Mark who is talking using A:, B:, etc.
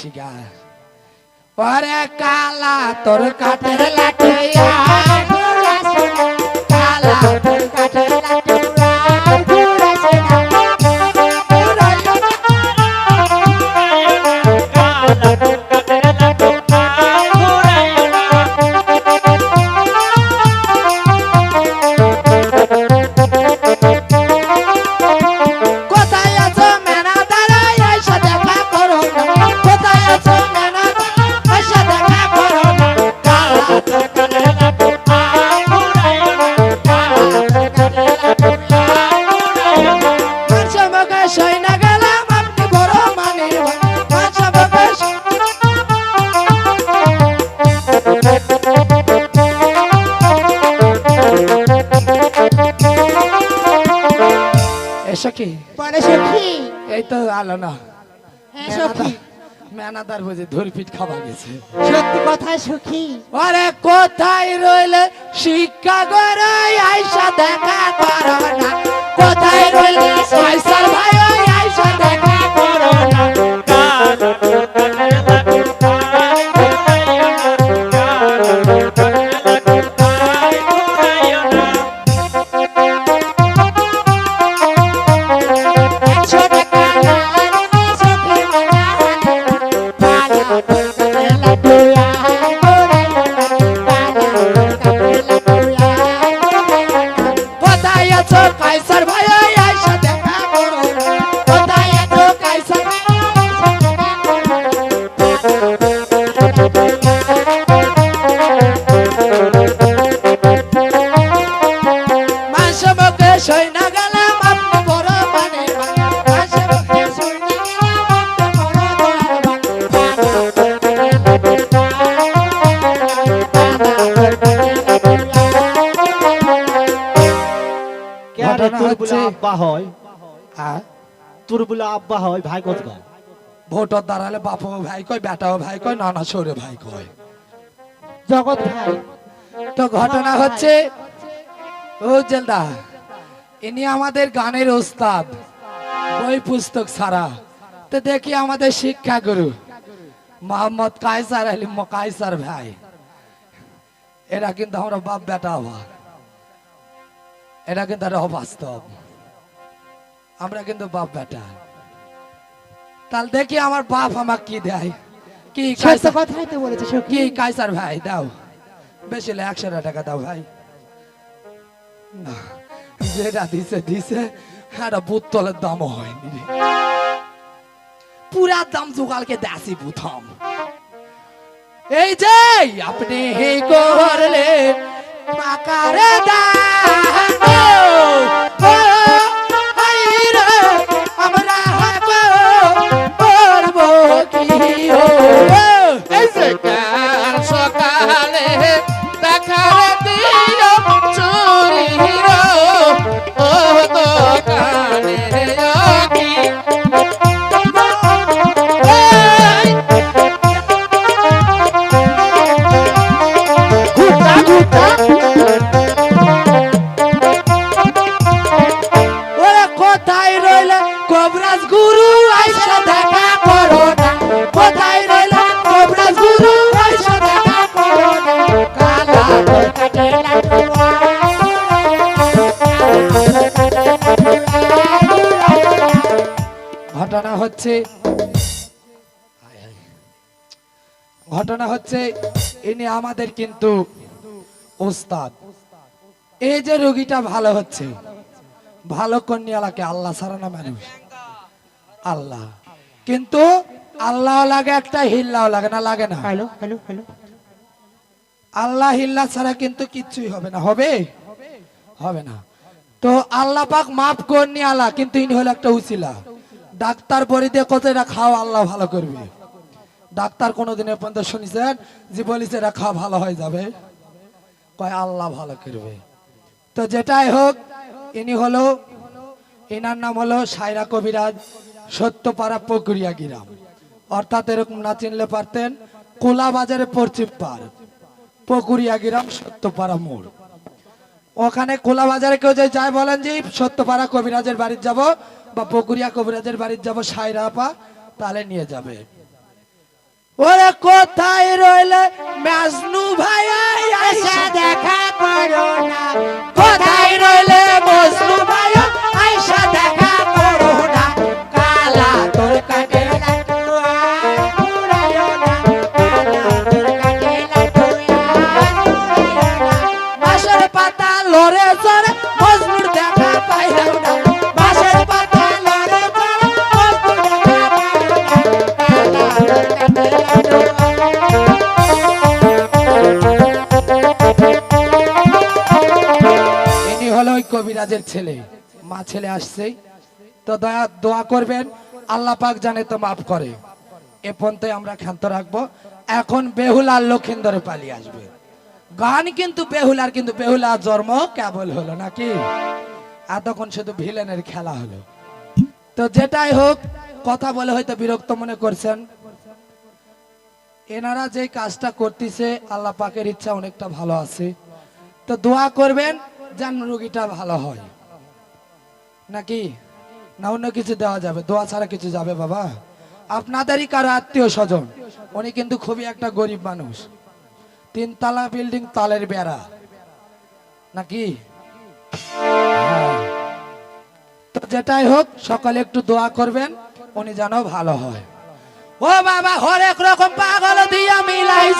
A: শিগা। ওরে কালা তোর কাঠের লাঠিয়া কি
B: পরে সখী?
A: এই তো আলো না
B: হ্যাঁ সখী।
A: মেনাদার বুঝে ধরপিট খাওয়া গেছে।
B: সত্যি কথা সখী।
A: আরে কোথায় রইলে শিক্ষা গরাই আইসা দেখা করো না। কোথায় রইলে পয়সার ভাই আয়শা আইসা দেখা সৈনা গেলাম আপনি বড় মানে
C: আব্বা হয়?
A: হ্যাঁ।
C: তোর বলে আব্বা হয় ভাই কোথায়
A: ভোটর দাঁড়ালে বাপও ভাই কয় বেটাও ভাই কয় নানা সরে ভাই কয়।
B: জগৎ ভাই।
A: তো ঘটনা হচ্ছে ও জেলদা ইনি আমাদের গানের ওস্তাদ বই পুস্তক ছাড়া। তো দেখি আমাদের শিক্ষা গুরু মোহাম্মদ কায়সার আলী কায়সার ভাই। এরা কিন্তু আমরা বাপ বেটা হওয়া। এরা কিন্তু একটা অবাস্তব। আমরা কিন্তু বাপ বেটা। তাহলে দেখি আমার বাপ আমাকে কি দেয়। কি
B: সত্য
A: কায়সার
B: কথাই তো বলেছে
A: কি কাইসার ভাই দাও। বেশি একশো টাকা দাও ভাই। না। যেটা দিছে দিছে। একটা বোতলের দামও হয়নি পুরা দাম জোগালকে দাসি বুথম। এই যে, আপনি হে করলে পাকারে দান কোথায় রইলে? কবরাজ গুরু, আইসা দেখা করো না। কোথায় রইলে? কবরাজ গুরু, আইসা দেখা করো না। কালা ঘটনা হচ্ছে ঘটনা হচ্ছে, ইনি আমাদের কিন্তু ওস্তাদ। এই যে রোগীটা ভালো হচ্ছে। ভালো কন্যালাকে আল্লাহ ছাড়া না মানুষ। আল্লাহ। কিন্তু আল্লাহ লাগে একটা হিল্লাও লাগে না লাগে না।
B: Hello hello hello.
A: আল্লাহ হিল্লা ছাড়া কিন্তু কিচ্ছুই হবে না। হবে? হবে না। তো আল্লাহ পাক মাফ করনি আল্লাহ কিন্তু ইনি হলো একটা উচিলা ডাক্তার বলি দিয়ে কত এটা খাও আল্লাহ ভালো করবে। ডাক্তার কোনোদিন এ পর্যন্ত শুনেছেন? যে বলিছে এটা খাওয়া ভালো হয়ে যাবে। কয় আল্লাহ ভালো করবে। তো যেটাই হোক ইনি হলো এনার নাম হলো সায়রা কবিরাজ সত্যপাড়া পুকুরিয়া গ্রাম। অর্থাৎ এরকম না চিনলে পারতেন কোলা বাজারে পশ্চিম পার পুকুরিয়া গ্রাম সত্যপাড়া মোড়। ওখানে কোলা বাজারে কেউ যে যায় বলেন যে, সত্যপাড়া কবিরাজের বাড়ি যাব বা পুকুরিয়া কবিরাজের বাড়ি যাব, সাইরা আপা, তাহলে নিয়ে যাবে। ওরে কোথায় রইলে? মাজনু ভাই
B: এসে দেখা করো না।
A: কবিরাজের ছেলে, মা ছেলে আসছে। তো দয়া, দোয়া করবেন, আল্লাহ পাক জানে তো মাফ করে। এ পর্যন্ত আমরা ক্ষান্ত রাখব। এখন বেহুলা লক্ষিন্দরে পালিয়ে আসবে। গান কিন্তু বেহুলার কিন্তু বেহুলা জন্ম কেবল হলো নাকি? এতক্ষণ শুধু ভিলেনের খেলা হলো। তো যেটাই হোক, কথা বলে হয়তো বিরক্ত মনে করছেন। এনারা যে কাজটা করতেছে, আল্লাহ পাকের ইচ্ছা অনেকটা ভালো আছে। তো দোয়া করবেন যেন রুগীটা ভালো হয়। নাকি? না, অন্য কিছু দেওয়া যাবে। দোয়া ছাড়া কিছু যাবে, বাবা? আপনাদেরই কারও আত্মীয় স্বজন। উনি কিন্তু খুবই একটা গরিব মানুষ। তিনতলা বিল্ডিং, তালের বেড়া। নাকি। তো যেটাই হোক, সকালে একটু দোয়া করবেন, উনি যেন ভালো হয়। ও বাবা, হরেক রকম পাগল দিয়া মিলাই